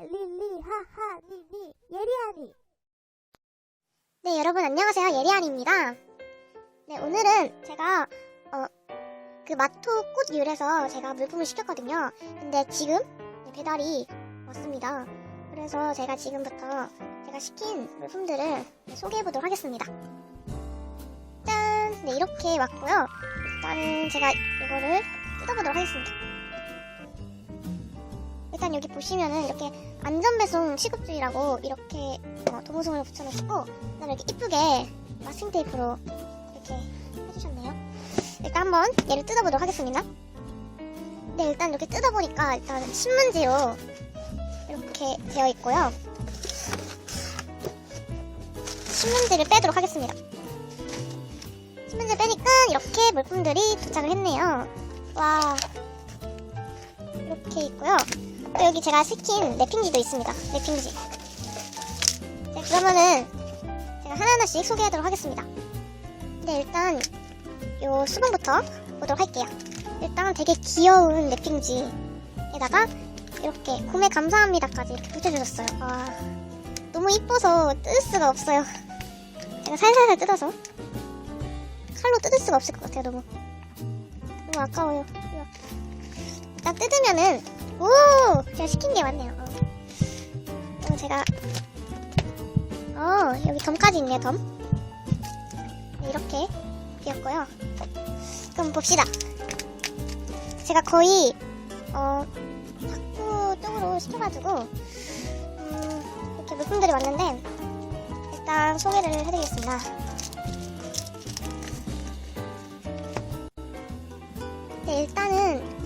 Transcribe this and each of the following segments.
릴리 하하 릴리 예리하니 네, 여러분 안녕하세요. 예리안입니다. 네, 오늘은 제가 어, 그 마토 꽃율에서 제가 물품을 시켰거든요. 근데 지금 네, 배달이 왔습니다. 그래서 제가 지금부터 제가 시킨 물품들을 네, 소개해 보도록 하겠습니다. 짠! 네, 이렇게 왔고요. 일단은 제가 이거를 뜯어보도록 하겠습니다. 일단 여기 보시면은 이렇게 안전배송 취급주의라고 이렇게 어, 도무송을 붙여놓고 그다음에 이렇게 이쁘게 마스킹 테이프로 이렇게 해주셨네요. 일단 한번 얘를 뜯어보도록 하겠습니다. 네, 일단 이렇게 뜯어보니까 일단 신문지로 이렇게 되어 있고요. 신문지를 빼도록 하겠습니다. 신문지를 빼니까 이렇게 물품들이 도착을 했네요. 와, 이렇게 있고요. 또 여기 제가 시킨 랩핑지도 있습니다. 랩핑지. 네, 그러면은 제가 하나하나씩 소개하도록 하겠습니다. 네, 일단 요 수분부터 보도록 할게요. 일단 되게 귀여운 랩핑지에다가 이렇게 구매 감사합니다까지 이렇게 붙여주셨어요. 와, 너무 이뻐서 뜯을 수가 없어요. 제가 살살살 뜯어서 칼로 뜯을 수가 없을 것 같아요, 너무. 너무 아까워요. 일단 뜯으면은 오! 제가 시킨 게 맞네요. 어. 그리고 제가 어, 여기 덤까지 있네요, 덤. 네, 이렇게 비었고요. 그럼 봅시다. 제가 거의, 어, 학부 쪽으로 시켜가지고, 음, 이렇게 물품들이 왔는데, 일단 소개를 해드리겠습니다. 네, 일단은,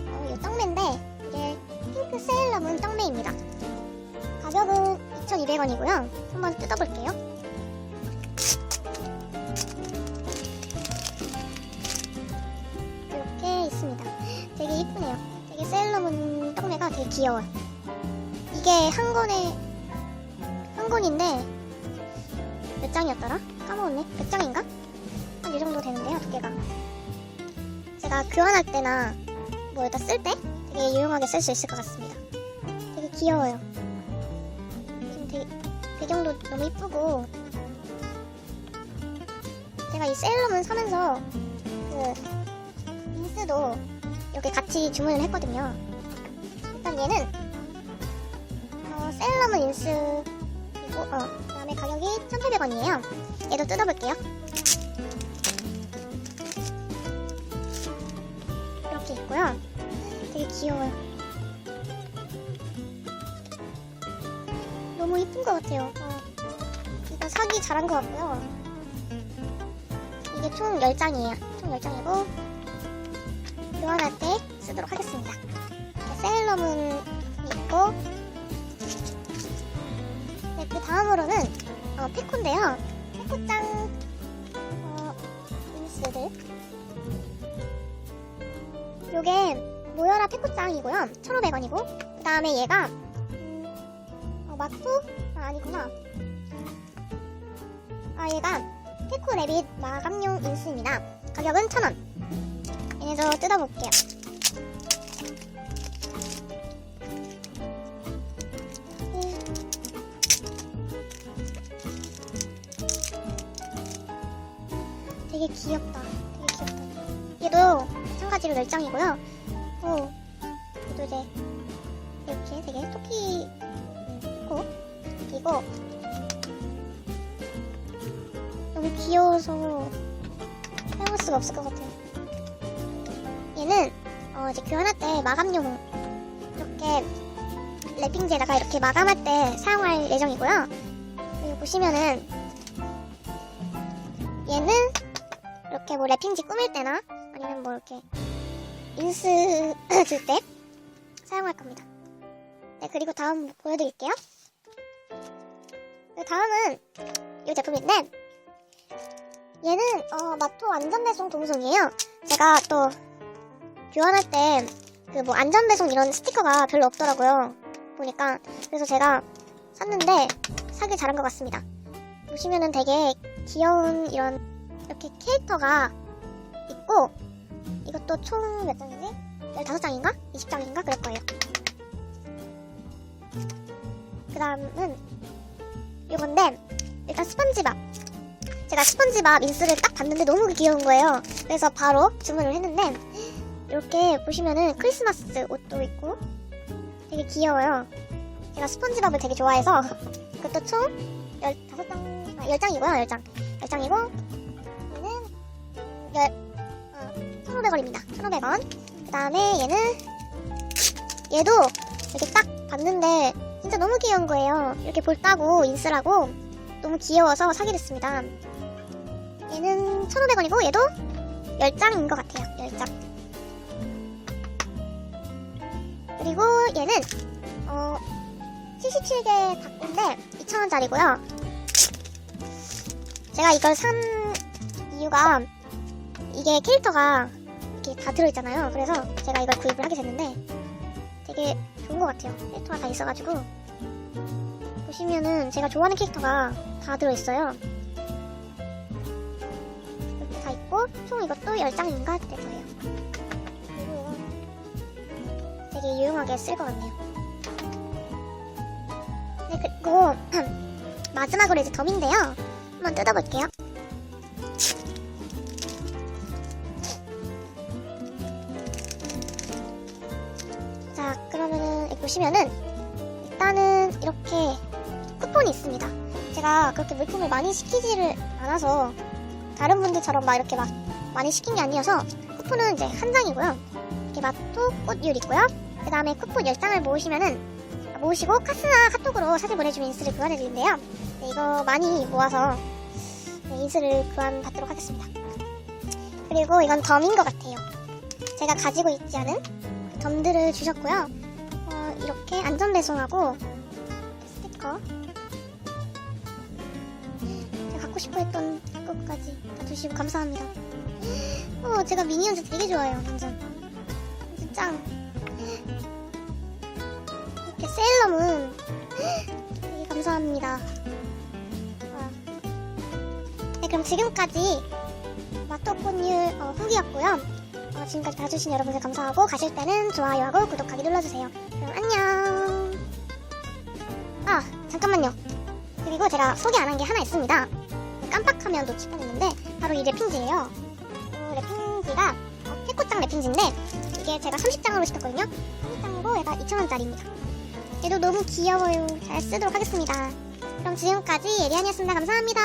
3,200원이고요. 한번 뜯어볼게요. 이렇게 있습니다. 되게 이쁘네요. 되게 셀러문 떡매가 되게 귀여워요. 이게 한 권에 한 권인데 몇 장이었더라? 까먹었네. 몇 장인가? 한 이 정도 되는데요, 두께가. 제가 교환할 때나 뭐 여기다 쓸 때 되게 유용하게 쓸 수 있을 것 같습니다. 되게 귀여워요. 되게 배경도 너무 이쁘고 제가 이 세일러문 사면서 그 인스도 이렇게 같이 주문을 했거든요. 일단 얘는 어, 세일러문 인스이고 어, 그 다음에 가격이 1,800원이에요. 얘도 뜯어볼게요. 이렇게 있고요. 되게 귀여워요. 너무 이쁜 것 같아요. 어. 일단 사기 잘한 것 같고요. 이게 총 10장이에요. 총 10장이고, 교환할 때 쓰도록 하겠습니다. 세일러문 있고, 네, 그 다음으로는, 어, 페코인데요. 페코짱, 어, 인스들. 요게, 모여라 페코짱이고요. 1,500원이고, 그 다음에 얘가, 어, 마토? 아, 아니구나. 아, 얘가 테코 레빗 마감용 인스입니다. 가격은 1,000원. 얘네도 뜯어볼게요. 되게 귀엽다. 되게 귀엽다. 얘도 마찬가지로 멸장이고요. 오, 얘도 이제 이렇게 되게 토끼 코 이거 너무 귀여워서 해볼 수가 없을 것 같아요. 얘는 어, 이제 교환할 때 마감용 이렇게 랩핑지에다가 이렇게 마감할 때 사용할 예정이고요. 여기 보시면은 얘는 이렇게 뭐 랩핑지 꾸밀 때나 아니면 뭐 이렇게 인스 줄 때 사용할 겁니다. 네, 그리고 다음 보여드릴게요. 그 다음은 이 제품인데 얘는 어, 마토 안전배송 도무송이에요. 제가 또 교환할 때 그 뭐 안전배송 이런 스티커가 별로 없더라고요. 보니까 그래서 제가 샀는데 사길 잘한 것 같습니다. 보시면은 되게 귀여운 이런 이렇게 캐릭터가 있고 이것도 총 몇 장이지? 15장인가? 20장인가? 그럴 거예요. 다음은 이건데 일단 스펀지밥. 제가 스펀지밥 인스를 딱 봤는데 너무 귀여운 거예요. 그래서 바로 주문을 했는데 이렇게 보시면은 크리스마스 옷도 있고 되게 귀여워요. 제가 스펀지밥을 되게 좋아해서 그것도 총 15장, 아, 10장이고요, 10장. 10장이고 얘는 열, 어, 1,500원입니다. 1,500원. 그 다음에 얘는 얘도 이렇게 딱 봤는데 진짜 너무 귀여운 거예요. 이렇게 볼 따고 인스라고 너무 귀여워서 사게 됐습니다. 얘는 1,500원이고 얘도 10장인 것 같아요. 10장. 그리고 얘는 어 77개 닭인데 2,000원짜리고요. 제가 이걸 산 이유가 이게 캐릭터가 이렇게 다 들어있잖아요. 그래서 제가 이걸 구입을 하게 됐는데 되게 좋은 것 같아요. 캐릭터가 다 있어가지고 보시면은 제가 좋아하는 캐릭터가 다 들어있어요. 이렇게 다 있고 총 이것도 10장인가 될 거예요. 그리고 되게 유용하게 쓸 것 같네요. 네, 그리고 마지막으로 이제 덤인데요. 한번 뜯어볼게요. 자, 그러면은 보시면은 일단은 이렇게 쿠폰이 있습니다. 제가 그렇게 물품을 많이 시키지를 않아서 다른 분들처럼 막 이렇게 막 많이 시킨 게 아니어서 쿠폰은 이제 한 장이고요. 이렇게 마토 꽃율 있고요. 그 다음에 쿠폰 10장을 모으시면은 모으시고 카스나 카톡으로 사진 보내주면 인스를 교환해드리는데요. 네, 이거 많이 모아서 네, 인스를 교환받도록 하겠습니다. 그리고 이건 덤인 것 같아요. 제가 가지고 있지 않은 그 덤들을 주셨고요. 어, 이렇게 안전 배송하고 스티커 제가 갖고 싶어 했던 것까지 다 주시고 감사합니다. 어, 제가 미니언즈 되게 좋아해요, 완전. 완전 짱. 이렇게 세일러문 되게 감사합니다. 와. 네, 그럼 지금까지 마토콘율 어, 후기였고요. 어, 지금까지 봐주신 여러분들 감사하고 가실 때는 좋아요하고 구독하기 눌러주세요. 그럼 안녕. 아 잠깐만요. 그리고 제가 소개 안 한 게 하나 있습니다. 깜빡하면 놓칠 뻔했는데 바로 이 랩핑지예요. 이 랩핑지가 어, 태코짱 랩핑지인데 이게 제가 30장으로 시켰거든요. 30장이고 얘가 2,000원짜리입니다. 얘도 너무 귀여워요. 잘 쓰도록 하겠습니다. 그럼 지금까지 예리안이었습니다. 감사합니다.